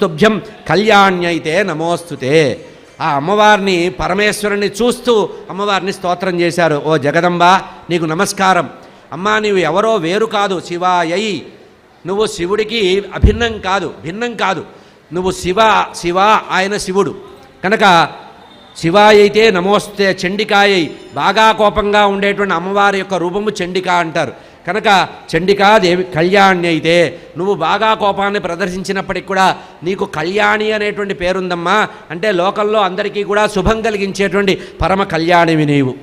తుభ్యం కళ్యాణ్యైతే నమోస్తుతే. ఆ అమ్మవారిని పరమేశ్వరుని చూస్తూ అమ్మవారిని స్తోత్రం చేశారు. ఓ జగదంబ నీకు నమస్కారం. అమ్మా నీవు ఎవరో వేరు కాదు. శివాయై. నువ్వు శివుడికి అభిన్నం కాదు భిన్నం కాదు. నువ్వు శివ శివ ఆయన శివుడు. కనుక శివాయైతే నమోస్తే చండికాయై. బాగా కోపంగా ఉండేటువంటి అమ్మవారి యొక్క రూపము చండిక అంటారు. కనుక చండికా దేవి కళ్యాణి అయితే నువ్వు బాగా కోపాన్ని ప్రదర్శించినప్పటికి కూడా నీకు కళ్యాణి అనేటువంటి పేరుందమ్మా. అంటే లోకంలో అందరికీ కూడా శుభం కలిగించేటువంటి పరమ కళ్యాణివి నీవు.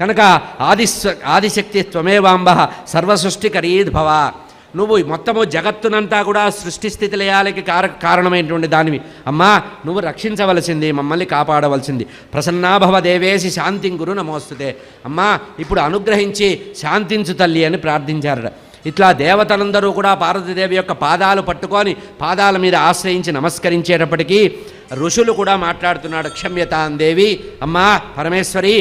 కనుక ఆదిశ ఆదిశక్తి త్వమేవాంబ సర్వసృష్టికరీద్ భవ. నువ్వు మొత్తము జగత్తునంతా కూడా సృష్టి స్థితి లయాలకి కార కారణమైనటువంటి దానివి. అమ్మా నువ్వు రక్షించవలసింది మమ్మల్ని కాపాడవలసింది. ప్రసన్నాభవ దేవేసి శాంతిం గురు నమోస్తుతే. అమ్మా ఇప్పుడు అనుగ్రహించి శాంతించు తల్లి అని ప్రార్థించారట. ఇట్లా దేవతలందరూ కూడా పార్వతీదేవి యొక్క పాదాలు పట్టుకొని పాదాల మీద ఆశ్రయించి నమస్కరించేటప్పటికీ ఋషులు కూడా మాట్లాడుతున్నాడు క్షమ్యతాం దేవి. అమ్మా పరమేశ్వరి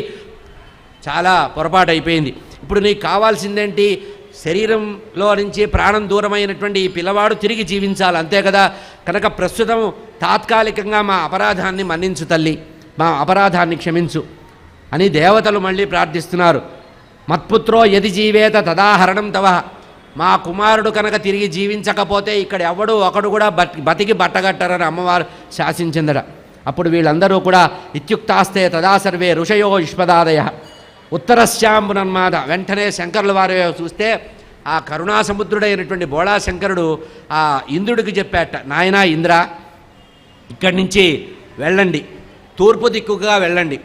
చాలా పొరపాటు అయిపోయింది ఇప్పుడు నీకు కావాల్సిందేంటి? శరీరంలో నుంచి ప్రాణం దూరమైనటువంటి ఈ పిల్లవాడు తిరిగి జీవించాలి. అంతే కదా? కనుక ప్రస్తుతం తాత్కాలికంగా మా అపరాధాన్ని మన్నించు తల్లి. మా అపరాధాన్ని క్షమించు. అని దేవతలు మళ్ళీ ప్రార్థిస్తున్నారు. మత్పుత్రో యది జీవేత తదాహరణం తవ. మా కుమారుడు కనుక తిరిగి జీవించకపోతే ఇక్కడ ఎవడు ఒకడు కూడా బతి బతికి బట్టగట్టరని అమ్మవారు శాసించిందట. అప్పుడు వీళ్ళందరూ కూడా ఇత్యుక్తాస్తే తదా సర్వే ఋషయో యుష్పదాదయ ఉత్తరశ్యాంబునన్మాద. వెంటనే శంకరుల వారు చూస్తే ఆ కరుణాసముద్రుడైనటువంటి బోళా శంకరుడు ఆ ఇంద్రుడికి చెప్పాట నాయనా ఇంద్ర ఇక్కడి నుంచి వెళ్ళండి. తూర్పు దిక్కుగా వెళ్ళండి.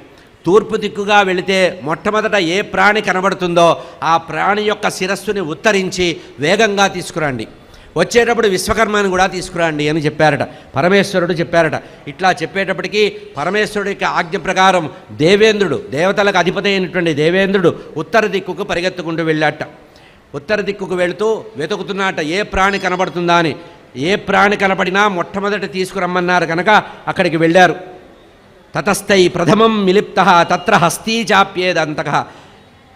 తూర్పు దిక్కుగా వెళితే మొట్టమొదట ఏ ప్రాణి కనబడుతుందో ఆ ప్రాణి యొక్క శిరస్సుని ఉత్తరించి వేగంగా తీసుకురండి. వచ్చేటప్పుడు విశ్వకర్మని కూడా తీసుకురండి అని చెప్పారట. పరమేశ్వరుడు చెప్పారట. ఇట్లా చెప్పేటప్పటికీ పరమేశ్వరుడి యొక్క ఆజ్ఞ ప్రకారం దేవేంద్రుడు దేవతలకు అధిపతి అయినటువంటి దేవేంద్రుడు ఉత్తర దిక్కుకు పరిగెత్తుకుంటూ వెళ్ళాట. ఉత్తర దిక్కుకు వెళుతూ వెతుకుతున్నట ఏ ప్రాణి కనబడుతుందా అని. ఏ ప్రాణి కనపడినా మొట్టమొదట తీసుకురమ్మన్నారు కనుక అక్కడికి వెళ్ళారు. తతస్థై ప్రథమం మిలిప్త తత్ర హస్తీ చాప్యేదంతక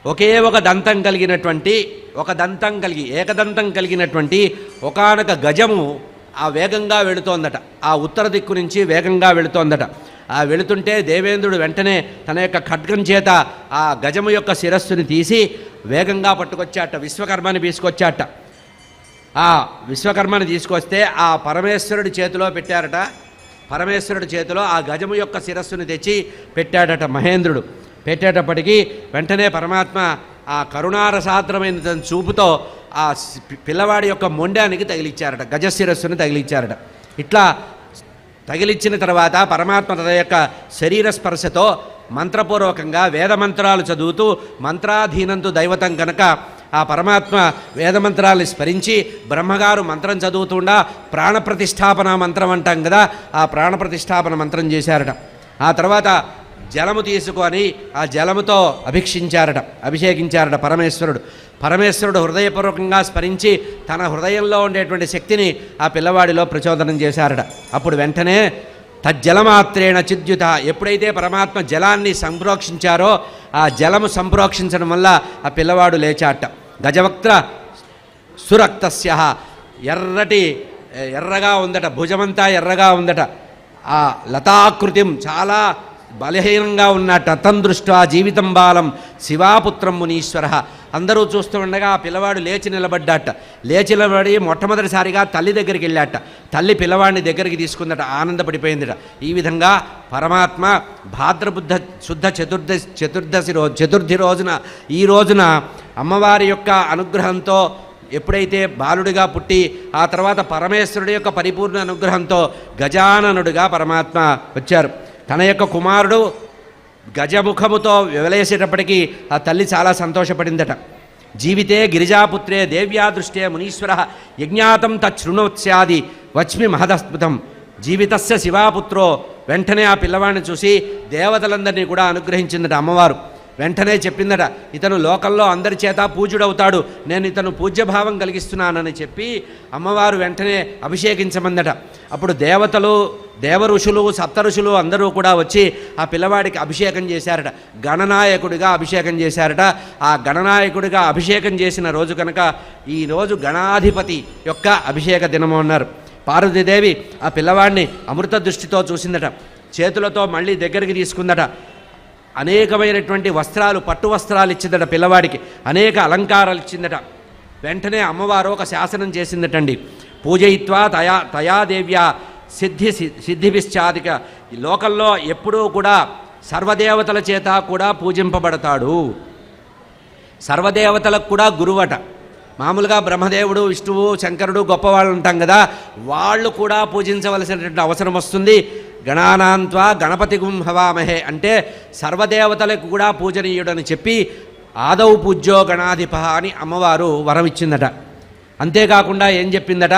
ఒకే ఒక దంతం కలిగినటువంటి ఒక దంతం కలిగి ఏకదంతం కలిగినటువంటి ఒకానొక గజము ఆ వేగంగా వెళుతోందట. ఆ ఉత్తర దిక్కు నుంచి వేగంగా వెళుతోందట. ఆ వెళుతుంటే దేవేంద్రుడు వెంటనే తన యొక్క ఖడ్గం చేత ఆ గజము యొక్క శిరస్సుని తీసి వేగంగా పట్టుకొచ్చాట విశ్వకర్మని తీసుకొచ్చాట. ఆ విశ్వకర్మని తీసుకొస్తే ఆ పరమేశ్వరుడి చేతిలో పెట్టారట. పరమేశ్వరుడి చేతిలో ఆ గజము యొక్క శిరస్సుని తెచ్చి పెట్టాడట మహేంద్రుడు. పెట్టేటప్పటికీ వెంటనే పరమాత్మ ఆ కరుణారసాద్రమైన తన చూపుతో ఆ పిల్లవాడి యొక్క మొండానికి తగిలిచ్చారట గజ శిరస్సుని తగిలిచ్చారట. ఇట్లా తగిలిచ్చిన తర్వాత పరమాత్మ తన యొక్క శరీర స్పర్శతో మంత్రపూర్వకంగా వేదమంత్రాలు చదువుతూ మంత్రాధీనంతో దైవతం కనుక ఆ పరమాత్మ వేదమంత్రాలు స్మరించి బ్రహ్మగారు మంత్రం చదువుతుండా ప్రాణప్రతిష్టాపన మంత్రం అంటాం కదా ఆ ప్రాణప్రతిష్టాపన మంత్రం చేశారట. ఆ తర్వాత జలము తీసుకొని ఆ జలముతో అభిక్షించారట అభిషేకించారట పరమేశ్వరుడు. పరమేశ్వరుడు హృదయపూర్వకంగా స్మరించి తన హృదయంలో ఉండేటువంటి శక్తిని ఆ పిల్లవాడిలో ప్రచోదనం చేశారట. అప్పుడు వెంటనే తజ్జలమాత్రేణ చిద్యుత ఎప్పుడైతే పరమాత్మ జలాన్ని సంప్రోక్షించారో ఆ జలము సంప్రోక్షించడం వల్ల ఆ పిల్లవాడు లేచాట. గజవక్త్ర సురక్తస్య ఎర్రటి ఎర్రగా ఉందట భుజమంతా ఎర్రగా ఉందట. ఆ లతాకృతిం చాలా బలహీనంగా ఉన్నట్ట తందృష్ట జీవితం బాలం శివాపుత్రం మునీశ్వర. అందరూ చూస్తూ ఉండగా ఆ పిల్లవాడు లేచి నిలబడ్డాట. లేచి నిలబడి మొట్టమొదటిసారిగా తల్లి దగ్గరికి వెళ్ళాట. తల్లి పిల్లవాడిని దగ్గరికి తీసుకుందట ఆనందపడిపోయిందిట. ఈ విధంగా పరమాత్మ భాద్రబుద్ధ శుద్ధ చతుర్దశి చతుర్దశి రోజు చతుర్థి రోజున ఈ రోజున అమ్మవారి యొక్క అనుగ్రహంతో ఎప్పుడైతే బాలుడిగా పుట్టి ఆ తర్వాత పరమేశ్వరుడి యొక్క పరిపూర్ణ అనుగ్రహంతో గజాననుడిగా పరమాత్మ వచ్చారు. తన యొక్క కుమారుడు గజముఖముతో వివలేసేటప్పటికీ ఆ తల్లి చాలా సంతోషపడిందట. జీవితే గిరిజాపుత్రే దేవ్యా దృష్టే మునీశ్వర యజ్ఞాతం తృణోత్స్యాది వచ్మి మహదస్మృతం. జీవితస్య శివాపుత్రో వెంటనే ఆ పిల్లవాడిని చూసి దేవతలందరినీ కూడా అనుగ్రహించిందట అమ్మవారు. వెంటనే చెప్పిందట ఇతను లోకంలో అందరి చేత పూజుడవుతాడు నేను ఇతను పూజ్యభావం కలిగిస్తున్నానని చెప్పి అమ్మవారు వెంటనే అభిషేకించమందట. అప్పుడు దేవతలు దేవ ఋషులు సప్త ఋషులు అందరూ కూడా వచ్చి ఆ పిల్లవాడికి అభిషేకం చేశారట. గణనాయకుడిగా అభిషేకం చేశారట. ఆ గణనాయకుడిగా అభిషేకం చేసిన రోజు కనుక ఈరోజు గణాధిపతి యొక్క అభిషేక దినము అన్నారు. పార్వతీదేవి ఆ పిల్లవాడిని అమృత దృష్టితో చూసిందట. చేతులతో మళ్ళీ దగ్గరికి తీసుకుందట. అనేకమైనటువంటి వస్త్రాలు పట్టు వస్త్రాలు ఇచ్చిందట పిల్లవాడికి. అనేక అలంకారాలు ఇచ్చిందట. వెంటనే అమ్మవారు ఒక శాసనం చేసిందటండి. పూజయిత్వా తయా తయాదేవ్య సిద్ధి సి- సిద్ధిభిశ్చాదిక. ఈ లోకల్లో ఎప్పుడూ కూడా సర్వదేవతల చేత కూడా పూజింపబడతాడు. సర్వదేవతలకు కూడా గురువట. మామూలుగా బ్రహ్మదేవుడు విష్ణువు శంకరుడు గొప్పవాళ్ళు ఉంటాం కదా వాళ్ళు కూడా పూజించవలసినటువంటి అవసరం వస్తుంది. గణానాంత్వా గణపతి గుంహవామహే అంటే సర్వదేవతలకు కూడా పూజనీయుడని చెప్పి ఆదౌ పూజ్యో గణాధిప అని అమ్మవారు వరమిచ్చిందట. అంతేకాకుండా ఏం చెప్పిందట?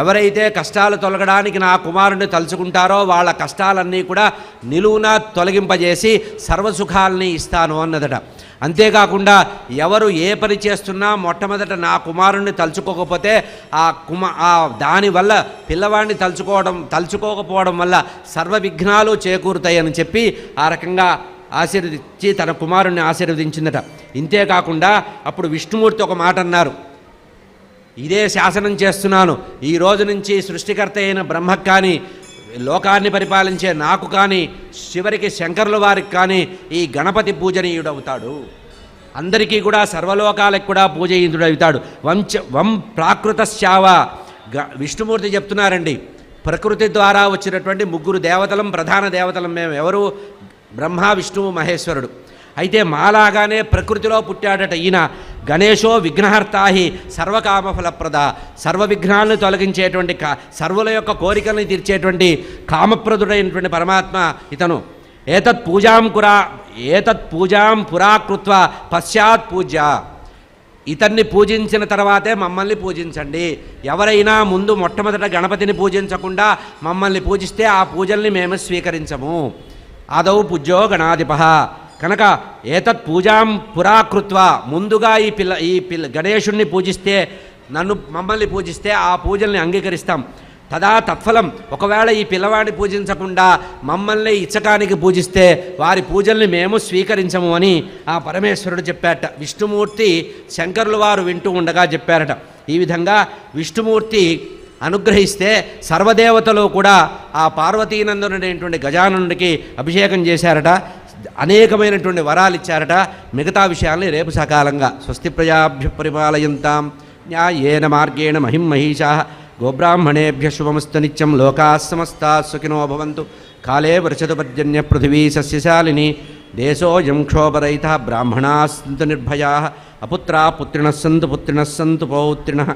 ఎవరైతే కష్టాలు తొలగడానికి నా కుమారుడిని తలుచుకుంటారో వాళ్ళ కష్టాలన్నీ కూడా నిలువున తొలగింపజేసి సర్వసుఖాలని ఇస్తాను అన్నదట. అంతేకాకుండా ఎవరు ఏ పని చేస్తున్నా మొట్టమొదట నా కుమారుణ్ణి తలుచుకోకపోతే ఆ కుమ ఆ దానివల్ల పిల్లవాడిని తలుచుకోవడం తలుచుకోకపోవడం వల్ల సర్వ విఘ్నాలు చేకూరుతాయని చెప్పి ఆ రకంగా ఆశీర్వదించి తన కుమారుణ్ణి ఆశీర్వదించిందట. ఇంతేకాకుండా అప్పుడు విష్ణుమూర్తి ఒక మాట అన్నారు. ఇదే శాసనం చేస్తున్నాను. ఈ రోజు నుంచి సృష్టికర్త అయిన బ్రహ్మకు కానీ లోకాన్ని పరిపాలించే నాకు కానీ చివరికి శంకరుల వారికి కానీ ఈ గణపతి పూజనీయుడవుతాడు. అందరికీ కూడా సర్వలోకాలకు కూడా పూజనీయుడవుతాడు. వంచ వం ప్రాకృత శావ గ విష్ణుమూర్తి చెప్తున్నారండి. ప్రకృతి ద్వారా వచ్చినటువంటి ముగ్గురు దేవతలం ప్రధాన దేవతలం మేము ఎవరు? బ్రహ్మ విష్ణువు మహేశ్వరుడు. అయితే మాలాగానే ప్రకృతిలో పుట్టాడట ఈయన. గణేశో విఘ్నహర్తాహి సర్వకామఫలప్రద. సర్వ విఘ్నాలను తొలగించేటువంటి కా సర్వుల యొక్క కోరికలను తీర్చేటువంటి కామప్రదుడైనటువంటి పరమాత్మ ఇతను. ఏతత్ పూజాం కురా ఏతత్ పూజాం పురాకృత్వ పశ్చాత్ పూజ ఇతన్ని పూజించిన తర్వాతే మమ్మల్ని పూజించండి. ఎవరైనా ముందు మొట్టమొదట గణపతిని పూజించకుండా మమ్మల్ని పూజిస్తే ఆ పూజల్ని మేము స్వీకరించము. అదౌ పూజ్యో గణాధిప కనుక ఏతత్ పూజాం పురాకృత్వ. ముందుగా ఈ పిల్ల ఈ పిల్ల గణేశుణ్ణి పూజిస్తే నన్ను మమ్మల్ని పూజిస్తే ఆ పూజల్ని అంగీకరిస్తాం. తదా తత్ఫలం ఒకవేళ ఈ పిల్లవాడిని పూజించకుండా మమ్మల్ని ఇచ్చకానికి పూజిస్తే వారి పూజల్ని మేము స్వీకరించము అని ఆ పరమేశ్వరుడు చెప్పారట. విష్ణుమూర్తి శంకరులు వారు వింటూ ఉండగా చెప్పారట. ఈ విధంగా విష్ణుమూర్తి అనుగ్రహిస్తే సర్వదేవతలు కూడా ఆ పార్వతీనందునటువంటి గజాననుడికి అభిషేకం చేశారట. అనేకమైనటువంటి వరాలు ఇచ్చారట. మిగతా విషయాల్ని రేపు సకాలంగా స్వస్తి ప్రజాభ్య పరిపాలయంతాం. న్యాయేన మార్గేణ మహిం మహిషా. గోబ్రాహ్మణేభ్య శుభమస్త నిత్యం లోకా సమస్తా సుఖినో భవంతు. కాలే వర్షతు పర్జన్య పృథివీ సస్యశాలిని. దేశోయం క్షోభరహిత బ్రాహ్మణా సంతు నిర్భయా. అపుత్రా పుత్రిణ సంతు పుత్రిణ సంతు పౌత్రిణ.